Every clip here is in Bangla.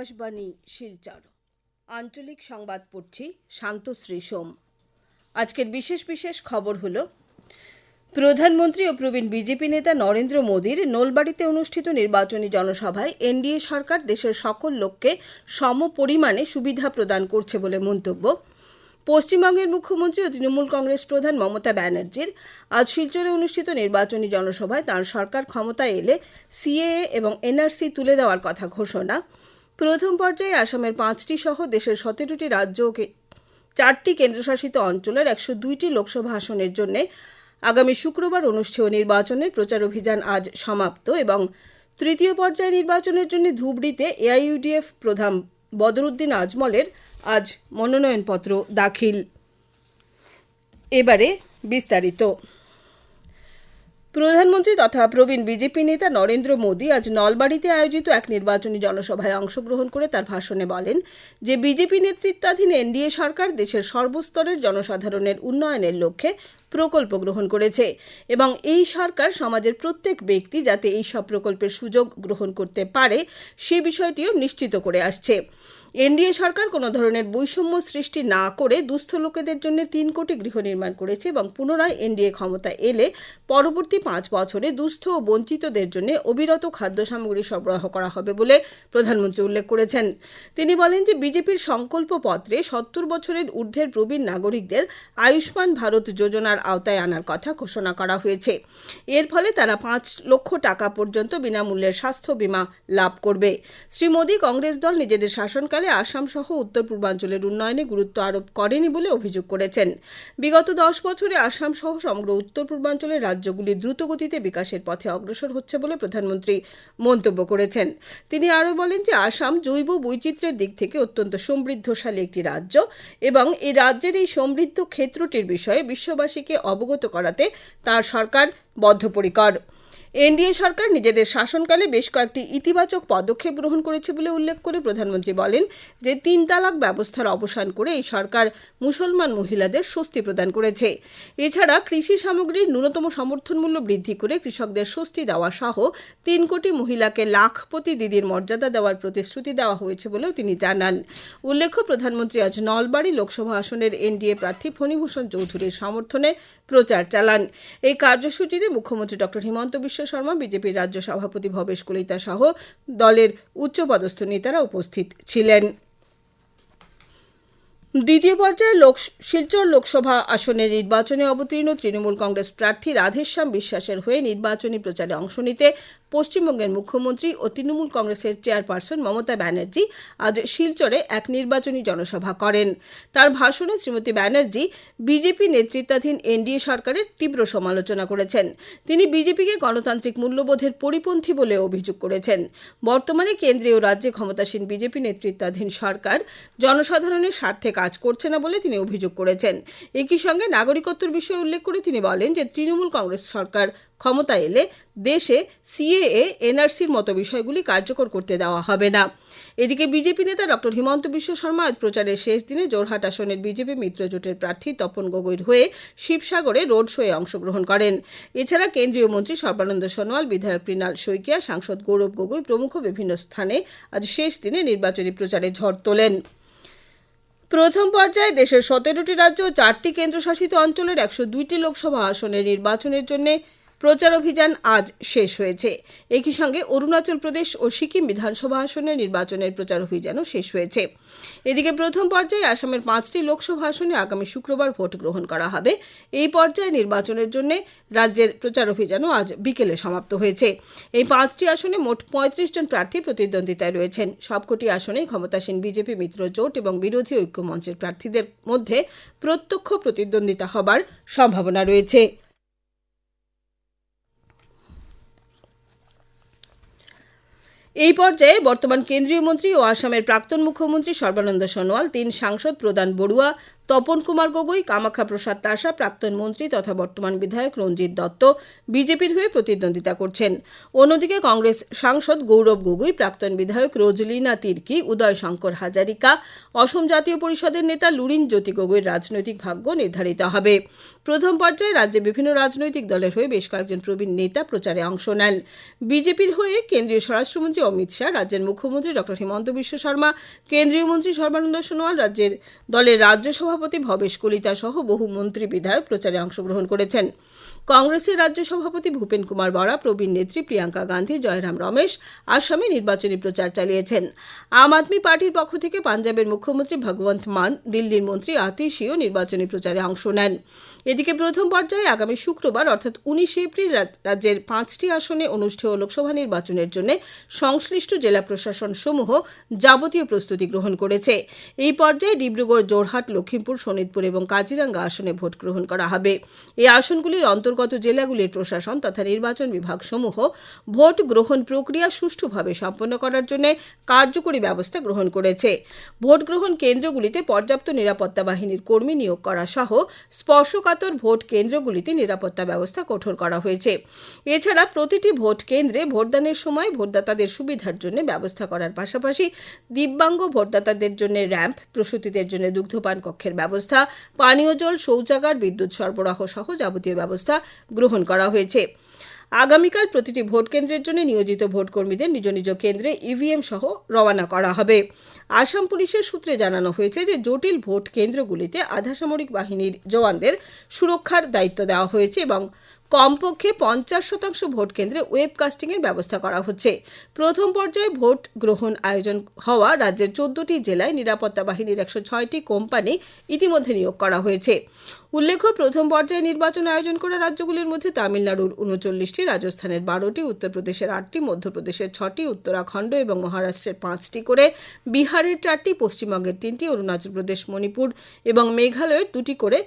আকাশবাণী, শিলচর। আঞ্চলিক সংবাদ পড়ছি শান্তশ্রী সোম। আজকের বিশেষ বিশেষ খবর হলো, প্রধানমন্ত্রী ও প্রবীণ বিজেপি নেতা নরেন্দ্র মোদীর নোলবাড়িতে অনুষ্ঠিত নির্বাচনী জনসভায় এনডিএ সরকার দেশের সকল লোককে সম পরিমাণে সুবিধা প্রদান করছে বলে মন্তব্য। পশ্চিমবঙ্গের মুখ্যমন্ত্রী ও তৃণমূল কংগ্রেস প্রধান মমতা ব্যানার্জির আজ শিলচরে অনুষ্ঠিত নির্বাচনী জনসভায় তাঁর সরকার ক্ষমতায় এলে সিএএ এবং এনআরসি তুলে দেওয়ার কথা ঘোষণা। প্রথম পর্যায়ে আসামের পাঁচটি সহ দেশের সতেরোটি রাজ্য চারটি কেন্দ্রশাসিত অঞ্চলের একশো দুইটি লোকসভা আসনের জন্য আগামী শুক্রবার অনুষ্ঠেয় নির্বাচনের প্রচার অভিযান আজ সমাপ্ত এবং তৃতীয় পর্যায়ে নির্বাচনের জন্য ধুবড়িতে এআইইউডিএফ প্রধান বদরুদ্দিন আজমলের আজ মনোনয়নপত্র দাখিল। এবারে বিস্তারিত। প্রধানমন্ত্রী তথা প্রবীণ বিজেপি নেতা নরেন্দ্র মোদী আজ নলবাড়িতে আয়োজিত এক নির্বাচনী জনসভায় অংশগ্রহণ করে তার ভাষণে বলেন যে, বিজেপি নেতৃত্বাধীন এনডিএ সরকার দেশের সর্বস্তরের জনসাধারণের উন্নয়নের লক্ষ্যে প্রকল্প গ্রহণ করেছে এবং এই সরকার সমাজের প্রত্যেক ব্যক্তি যাতে এই সব প্রকল্পের সুযোগ গ্রহণ করতে পারে সে বিষয়টিও নিশ্চিত করে আসছে। এনডিএ সরকার কোনো ধরনের বৈষম্য সৃষ্টি না করে দুস্থ লোকেদের জন্য তিন কোটি গৃহ নির্মাণ করেছে এবং পুনরায় এনডিএ ক্ষমতা এলে পরবর্তী পাঁচ বছরে দুস্থ ও বঞ্চিতদের জন্য অবিরত খাদ্য সামগ্রী সরবরাহ করা হবে বলে প্রধানমন্ত্রী উল্লেখ করেছেন। তিনি বলেন যে বিজেপির সংকল্প পত্রে সত্তর বছরের ঊর্ধ্বের প্রবীণ নাগরিকদের আয়ুষ্মান ভারত যোজনার আওতায় আনার কথা ঘোষণা করা হয়েছে। এর ফলে তারা পাঁচ লক্ষ টাকা পর্যন্ত বিনামূল্যের স্বাস্থ্য বীমা লাভ করবে। শ্রী মোদী কংগ্রেস দল নিজেদের শাসনকালে আসাম সহ উত্তর পূর্বাঞ্চলের উন্নয়নে গুরুত্ব আরোপ করেনি বলে অভিযোগ করেছেন। বিগত দশ বছরে আসাম সহ সমগ্র উত্তর পূর্বাঞ্চলের রাজ্যগুলি দ্রুতগতিতে বিকাশের পথে অগ্রসর হচ্ছে বলে প্রধানমন্ত্রী মন্তব্য করেছেন। তিনি আরও বলেন যে আসাম জৈব বৈচিত্র্যের দিক থেকে অত্যন্ত সমৃদ্ধশালী একটি রাজ্য এবং এই রাজ্যের এই সমৃদ্ধ ক্ষেত্রটির বিষয়ে বিশ্ববাসীকে অবগত করাতে তার সরকার বদ্ধপরিকর। এনডিএ সরকার নিজেদের শাসনকালে বেশ কয়েকটি ইতিবাচক পদক্ষেপ গ্রহণ করেছে বলে উল্লেখ করে প্রধানমন্ত্রী বলেন যে তিন তালাক ব্যবস্থার অবসান করে এই সরকার মুসলমান মহিলাদের স্বস্তি প্রদান করেছে। এছাড়া কৃষি সামগ্রীর ন্যূনতম সমর্থন মূল্য বৃদ্ধি করে কৃষকদের স্বস্তি দেওয়া সহ তিন কোটি মহিলাকে লাখপতি দিদির মর্যাদা দেওয়ার প্রতিশ্রুতি দেওয়া হয়েছে বলেও তিনি জানান। উল্লেখ্য, প্রধানমন্ত্রী আজ নলবাড়ী লোকসভা আসনের এনডিএ প্রার্থী ফণীভূষণ চৌধুরীর সমর্থনে প্রচার চালান। এই কার্যসূচিতে মুখ্যমন্ত্রী ডক্টর হিমন্ত বিশ্ব শর্মা, বিজেপির রাজ্য সভাপতি ভবেশ কলিতা সহ দলের উচ্চপদস্থ নেতারা উপস্থিত ছিলেন। দ্বিতীয় পর্যায়ে লোক, শিলচর লোকসভা আসনের নির্বাচনে অবতীর্ণ তৃণমূল কংগ্রেস প্রার্থী রাধেশ্যাম বিশ্বাসের হয়ে নির্বাচনী প্রচারে অংশ নিতে পশ্চিমবঙ্গের মুখ্যমন্ত্রী ও তৃণমূল কংগ্রেসের চেয়ারপারসন মমতা ব্যানার্জি আজ শিলচরে এক নির্বাচনী জনসভা করেন। তার ভাষণে শ্রীমতী ব্যানার্জি বিজেপি নেতৃত্বাধীন এনডিএ সরকারের তীব্র সমালোচনা করেছেন। তিনি বিজেপিকে গণতান্ত্রিক মূল্যবোধের পরিপন্থী বলে অভিযোগ করেছেন। বর্তমানে কেন্দ্রীয় রাজ্যে ক্ষমতাসীন বিজেপি নেতৃত্বাধীন সরকার জনসাধারণের স্বার্থে কাজ করছে না বলে তিনি অভিযোগ করেছেন। একই সঙ্গে নাগরিকত্বর বিষয়ে উল্লেখ করে তিনি বলেন যে তৃণমূল কংগ্রেস সরকার ক্ষমতা এলে দেশে সিএএ এনআরসির মতো বিষয়গুলি কার্যকর করতে দেওয়া হবে না। এদিকে বিজেপি নেতা ডক্টর হিমন্ত বিশ্ব শর্মা আজ প্রচারের শেষ দিনে জোরহাট আসনের বিজেপি মিত্রজোটের প্রার্থী তপন গগৈর হয়ে শিবসাগরে রোড শোয়ে অংশগ্রহণ করেন। এছাড়া কেন্দ্রীয় মন্ত্রী সর্বানন্দ সোনোয়াল, বিধায়ক মৃণাল শইকিয়া, সাংসদ গৌরব গগৈ প্রমুখ বিভিন্ন স্থানে আজ শেষ দিনে নির্বাচনী প্রচারে ঝড় তোলেন। প্রথম পর্যায়ে দেশের সতেরোটি রাজ্য ও চারটি কেন্দ্রশাসিত অঞ্চলের একশো দুইটি লোকসভা আসনের নির্বাচনের জন্য প্রচার অভিযান আজ শেষ হয়েছে। একই সঙ্গে অরুণাচল প্রদেশ ও সিকিম বিধানসভা আসনের নির্বাচনের প্রচার অভিযানও শেষ হয়েছে। এদিকে প্রথম পর্যায়ে আসামের পাঁচটি লোকসভা আসনে আগামী শুক্রবার ভোট গ্রহণ করা হবে। এই পর্যায়ে নির্বাচনের জন্য রাজ্যের প্রচার অভিযানও আজ বিকেলে সমাপ্ত হয়েছে। এই পাঁচটি আসনে মোট পঁয়ত্রিশ জন প্রার্থী প্রতিদ্বন্দ্বিতায় রয়েছেন। সবকটি আসনেই ক্ষমতাসীন বিজেপি মিত্র জোট এবং বিরোধী ঐক্য মঞ্চের প্রার্থীদের মধ্যে প্রত্যক্ষ প্রতিদ্বন্দ্বিতা হবার সম্ভাবনা রয়েছে। এই পর্যায়ে বর্তমান কেন্দ্রীয় মন্ত্রী ও আসামের প্রাক্তন মুখ্যমন্ত্রী সর্বানন্দ সোনোয়াল, তিন সাংসদ প্রদান বড়ুয়া তপন কুমার গগৈ, কামাখ্যা প্রসাদ তাসা প্রাক্তন মন্ত্রী তথা বর্তমান বিধায়ক রঞ্জিত দত্ত বিজেপির হয়ে প্রতিদ্বন্দ্বিতা করছেন। অন্যদিকে কংগ্রেস সাংসদ গৌরব গগৈ, প্রাক্তন বিধায়ক রোজলিনা তির্কি, উদয় শঙ্কর হাজারিকা, অসম জাতীয় পরিষদের নেতা লুরিন জ্যোতি গগৈর রাজনৈতিক ভাগ্য নির্ধারিত হবে। প্রথম পর্যায়ে রাজ্যে বিভিন্ন রাজনৈতিক দলের হয়ে বেশ কয়েকজন প্রবীণ নেতা প্রচারে অংশ নেন। বিজেপির হয়ে কেন্দ্রীয় স্বরাষ্ট্রমন্ত্রী অমিত শাহ, রাজ্যের মুখ্যমন্ত্রী ডক্টর হিমন্ত বিশ্ব শর্মা, কেন্দ্রীয় মন্ত্রী সর্বানন্দ সোনোয়াল, রাজ্যের দলের রাজ্য ভবেশ কলিতা সহ বহু মন্ত্রী বিধায়ক প্রচারে অংশগ্রহণ করেছেন। কংগ্রেসের রাজ্য সভাপতি ভূপেন কুমার বরা, প্রবীণ নেত্রী প্রিয়াঙ্কা গান্ধী, জয়রাম রমেশ, আসামে নির্বাচনী প্রচার চালিয়েছেন। আম আদমি পার্টির পক্ষ থেকে পাঞ্জাবের মুখ্যমন্ত্রী ভগবন্ত মান, দিল্লির মন্ত্রী আতিশিও নির্বাচনী প্রচারে অংশ নেন। এদিকে প্রথম পর্যায়ে আগামী শুক্রবার, অর্থাৎ উনিশে এপ্রিল রাজ্যের পাঁচটি আসনে অনুষ্ঠেয় লোকসভা নির্বাচনের জন্য সংশ্লিষ্ট জেলা প্রশাসন সমূহ যাবতীয় প্রস্তুতি গ্রহণ করেছে। এই পর্যায়ে ডিব্রুগড় জোরহাট লক্ষ্মীপুর শোনিতপুর এবং কাজিরাঙ্গা আসনে ভোট গ্রহণ করা হবে। এই আসনগুলির অন্তর্গত জেলাগুলির প্রশাসন তথা নির্বাচন বিভাগ সমূহ ভোট গ্রহণ প্রক্রিয়া সুষ্ঠুভাবে সম্পন্ন করার জন্য কার্যকরী ব্যবস্থা গ্রহণ করেছে। ভোট গ্রহণ কেন্দ্রগুলিতে পর্যাপ্ত নিরাপত্তা বাহিনীর কর্মী নিয়োগ করা সহ স্পর্শকাতর ভোট কেন্দ্রগুলিতে নিরাপত্তা ব্যবস্থা কঠোর করা হয়েছে। এছাড়া প্রতিটি ভোট কেন্দ্রে ভোটদানের সময় ভোটদাতাদের সুবিধার জন্য ব্যবস্থা করার পাশাপাশি দিব্যাঙ্গ ভোটদাতাদের জন্য র্যাম্প, প্রসূতিদের জন্য দুগ্ধপান কক্ষের ব্যবস্থা, পানীয় জল, শৌচাগার, বিদ্যুৎ সরবরাহ সহ যাবতীয় ব্যবস্থা গ্রহণ করা হয়েছে। আগামীকাল প্রতিটি ভোট কেন্দ্রের জন্য নিয়োজিত ভোটকর্মীদের নিজ নিজ কেন্দ্রে ইভিএম সহ রওনা করা হবে। আসাম পুলিশের সূত্রে জানানো হয়েছে যে, জটিল ভোট কেন্দ্রগুলিতে আধাসামরিক বাহিনীর জওয়ানদের সুরক্ষার দায়িত্ব দেওয়া হয়েছে এবং কমপক্ষে পঞ্চাশ শতাংশ ভোট কেন্দ্রে ওয়েবকাস্টিংয়ের ব্যবস্থা করা হচ্ছে। প্রথম পর্যায়ে ভোট গ্রহণ আয়োজন হওয়া রাজ্যের চোদ্দটি জেলায় নিরাপত্তা বাহিনীর একশো ছয়টি কোম্পানি ইতিমধ্যে নিয়োগ করা হয়েছে। উল্লেখ্য, প্রথম পর্যায়ে নির্বাচন আয়োজন করা রাজ্যগুলির মধ্যে তামিলনাড়ুর উনচল্লিশটি, রাজস্থানের বারোটি, উত্তরপ্রদেশের আটটি, মধ্যপ্রদেশের ছটি, উত্তরাখণ্ড এবং মহারাষ্ট্রের পাঁচটি করে, বিহারের চারটি, পশ্চিমবঙ্গের তিনটি, অরুণাচল প্রদেশ, মণিপুর এবং মেঘালয়ের দুটি করে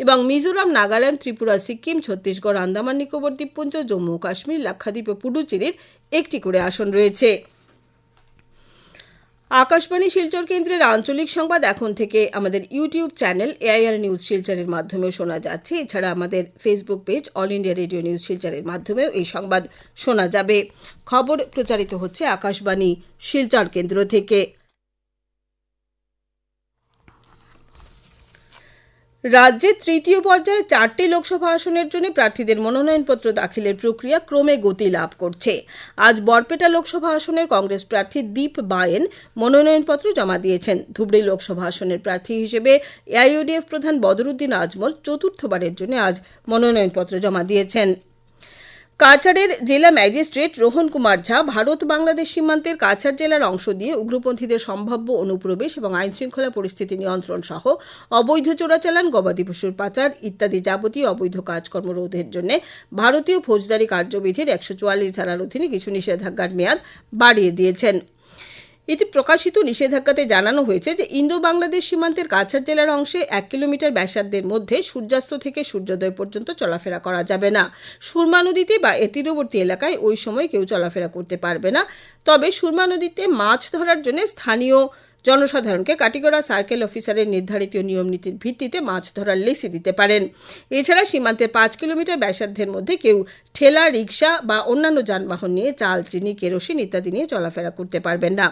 এবং মিজোরাম, নাগাল্যান্ড, ত্রিপুরা, সিকিম, ছত্তিশগড়, আন্দামান, নিকোবর, দ্বীপপুঞ্জ, জম্মু কাশ্মীর, লাক্ষাদ্বীপ ও পুডুচেরির একটি করে আসন রয়েছে। আকাশবাণী শিলচর কেন্দ্রের আঞ্চলিক সংবাদ এখন থেকে আমাদের ইউটিউব চ্যানেল এআইআর নিউজ শিলচরের মাধ্যমেও শোনা যাচ্ছে। এছাড়া আমাদের Facebook page all India radio news শিলচরের মাধ্যমেও এই সংবাদ শোনা যাবে। খবর প্রচারিত হচ্ছে আকাশবাণী শিলচর কেন্দ্র থেকে। রাজ্যে তৃতীয় পর্যায়ে চারটি লোকসভা আসনের জন্য প্রার্থীদের মনোনয়নপত্র দাখিলের প্রক্রিয়া ক্রমে গতি লাভ করছে। আজ বরপেটা লোকসভা আসনের কংগ্রেস প্রার্থী দীপ বায়েন মনোনয়নপত্র জমা দিয়েছেন। ধুবড়ী লোকসভা আসনের প্রার্থী হিসেবে এআইইউডিএফ প্রধান বদরুদ্দিন আজমল চতুর্থবারের জন্য আজ মনোনয়নপত্র জমা দিয়েছেন। কাছাড়ের জেলা ম্যাজিস্ট্রেট রোহন কুমার ঝা ভারত বাংলাদেশ সীমান্তের কাছাড় জেলার অংশ দিয়ে উগ্রপন্থীদের সম্ভাব্য অনুপ্রবেশ এবং আইন শৃঙ্খলা পরিস্থিতি নিয়ন্ত্রণ সহ অবৈধ চোরাচালান, গবাদি পশুর পাচার ইত্যাদি যাবতীয় অবৈধ কাজকর্ম রোধের জন্য ভারতীয় ফৌজদারি কার্যবিধির একশো চুয়াল্লিশ ধারার অধীনে কিছু নিষেধাজ্ঞার মেয়াদ বাড়িয়ে দিয়েছেন। এতে প্রকাশিত নিষেধাজ্ঞাতে জানানো হয়েছে যে ইন্দো বাংলাদেশ সীমান্তের কাছাড় জেলার অংশে এক কিলোমিটার ব্যাসার্ধের মধ্যে সূর্যাস্ত থেকে সূর্যোদয় পর্যন্ত চলাফেরা করা যাবে না। সুরমা নদীতে বা এর তীরবর্তী এলাকায় ওই সময় কেউ চলাফেরা করতে পারবে না। তবে সুরমা নদীতে মাছ ধরার জন্য স্থানীয় জনসাধারণকে কাটিগড়া সার্কেল অফিসারের নির্ধারিত নিয়ম নীতির ভিত্তিতে মাছ ধরার লেসি দিতে পারেন। এছাড়া সীমান্তের পাঁচ কিলোমিটার ব্যাসার্ধের মধ্যে কেউ ঠেলা রিক্সা বা অন্যান্য যানবাহন নিয়ে চাল, চিনি, কেরোসিন ইত্যাদি নিয়ে চলাফেরা করতে পারবেন না।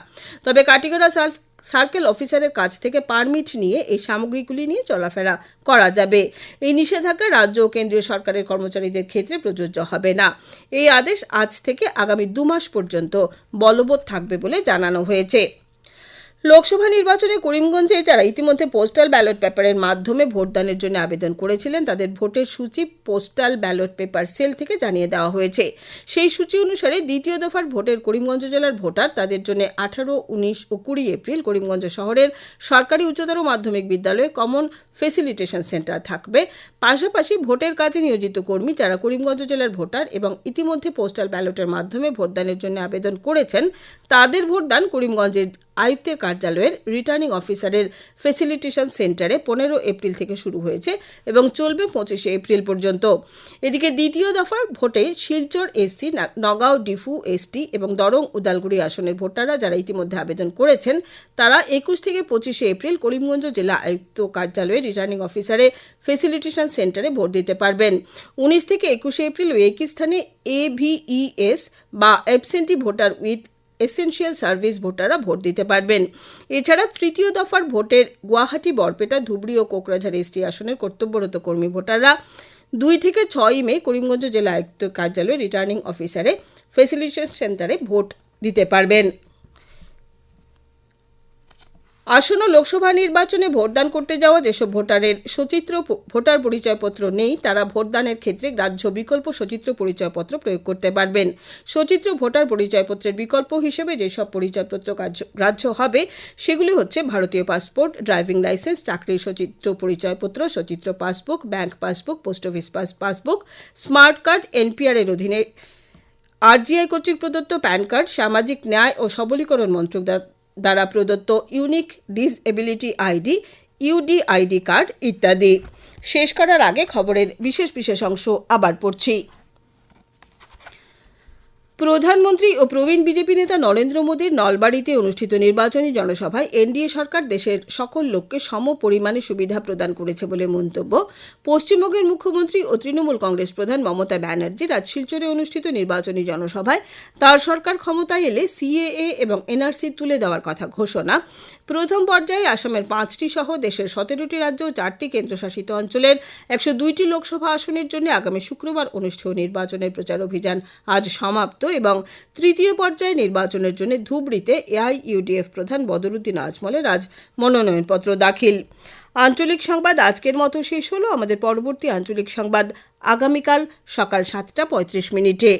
তবে কাটিগড়া সার্ফ, সার্কেল অফিসারের কাছ থেকে পারমিট নিয়ে এই সামগ্রীগুলি নিয়ে চলাফেরা করা যাবে। এই নিষেধাজ্ঞা রাজ্য ও কেন্দ্রীয় সরকারের কর্মচারীদের ক্ষেত্রে প্রযোজ্য হবে না। এই আদেশ আজ থেকে আগামী দু মাস পর্যন্ত বলবৎ থাকবে বলে জানানো হয়েছে। লোকসভা নির্বাচনে করিমগঞ্জে যারা ইতিমধ্যে পোস্টাল ব্যালট পেপারের মাধ্যমে ভোটদানের জন্য আবেদন করেছিলেন, তাদের ভোটের সূচি পোস্টাল ব্যালট পেপার সেল থেকে জানিয়ে দেওয়া হয়েছে। সেই সূচি অনুসারে দ্বিতীয় দফার ভোটের করিমগঞ্জ জেলার ভোটার তাদের জন্য আঠারো, উনিশ ও কুড়ি এপ্রিল করিমগঞ্জ শহরের সরকারি উচ্চতর মাধ্যমিক বিদ্যালয়ে কমন ফেসিলিটেশন সেন্টার থাকবে। পাশাপাশি ভোটের কাজে নিয়োজিত কর্মী যারা করিমগঞ্জ জেলার ভোটার এবং ইতিমধ্যে পোস্টাল ব্যালটের মাধ্যমে ভোটদানের জন্য আবেদন করেছেন, তাদের ভোটদান করিমগঞ্জের আয়ুক্তের কার্যালয়ের রিটার্নিং অফিসারের ফেসিলিটেশন সেন্টারে পনেরো এপ্রিল থেকে শুরু হয়েছে এবং চলবে পঁচিশে এপ্রিল পর্যন্ত। এদিকে দ্বিতীয় দফার ভোটে শিলচর এসসি নগাঁও ডিফু এসটি এবং দরং উদালগুড়ি আসনের ভোটাররা যারা ইতিমধ্যে আবেদন করেছেন, তারা একুশ থেকে পঁচিশে এপ্রিল করিমগঞ্জ জেলা আয়ুক্ত কার্যালয়ে রিটার্নিং অফিসারে ফেসিলিটেশন সেন্টারে ভোট দিতে পারবেন। উনিশ থেকে একুশে এপ্রিল ওই একই স্থানে এভিইএস বা absentee voter with essential service ভোটাররা ভোট দিতে পারবেন। এছাড়া তৃতীয় দফার ভোটের গুয়াহাটি, বরপেটা, ধুবড়ি ও কোকরাঝাড় এসটি আসনের কর্তব্যরত কর্মী ভোটাররা দুই থেকে ছয়ই মে করিমগঞ্জ জেলা আয়ুক্ত কার্যালয়ে রিটার্নিং অফিসারে ফেসিলিটেশন সেন্টারে ভোট দিতে পারবেন। আসন্ন লোকসভা নির্বাচনে ভোটদান করতে যাওয়া যেসব ভোটারের সচিত্র ভোটার পরিচয়পত্র নেই, তারা ভোটদানের ক্ষেত্রে গ্রাহ্য বিকল্প সচিত্র পরিচয়পত্র প্রয়োগ করতে পারবেন। সচিত্র ভোটার পরিচয়পত্রের বিকল্প হিসেবে যেসব পরিচয়পত্র গ্রাহ্য হবে, সেগুলি হচ্ছে ভারতীয় পাসপোর্ট, ড্রাইভিং লাইসেন্স, চাকরির সচিত্র পরিচয়পত্র, সচিত্র passbook, bank passbook, post office pass passbook, smart card, NPR এর অধীনে আরজিআই কর্তৃক প্রদত্ত প্যান কার্ড, সামাজিক ন্যায় ও সবলীকরণ মন্ত্রক দ্বারা প্রদত্ত unique disability ID UD ID card ইত্যাদি। শেষ করার আগে খবরের বিশেষ বিশেষ অংশ আবার পড়ছি। প্রধানমন্ত্রী ও প্রবীণ বিজেপি নেতা নরেন্দ্র মোদীর নলবাড়িতে অনুষ্ঠিত নির্বাচনী জনসভায় এনডিএ সরকার দেশের সকল লোককে সম পরিমাণে সুবিধা প্রদান করেছে বলে মন্তব্য। পশ্চিমবঙ্গের মুখ্যমন্ত্রী ও তৃণমূল কংগ্রেস প্রধান মমতা ব্যানার্জি রাজ শিলচরে অনুষ্ঠিত নির্বাচনী জনসভায়। তার সরকার ক্ষমতায় এলে সিএএ এবং এনআরসি তুলে দেওয়ার কথা ঘোষণা। প্রথম পর্যায়ে আসামের পাঁচটি সহ দেশের সতেরোটি রাজ্য ও চারটি কেন্দ্রশাসিত অঞ্চলের একশো দুইটি লোকসভা আসনের জন্য আগামী শুক্রবার অনুষ্ঠেয় নির্বাচনের প্রচার অভিযান আজ সমাপ্ত এবং তৃতীয় পর্যায়ে নির্বাচনের জন্য ধুবড়িতে এআইইউডিএফ প্রধান বদরুদ্দিন আজমলের আজ মনোনয়নপত্র দাখিল। আঞ্চলিক সংবাদ আজকের মতো শেষ হলো। আমাদের পরবর্তী আঞ্চলিক সংবাদ আগামীকাল সকাল সাতটা পঁয়ত্রিশ মিনিটে।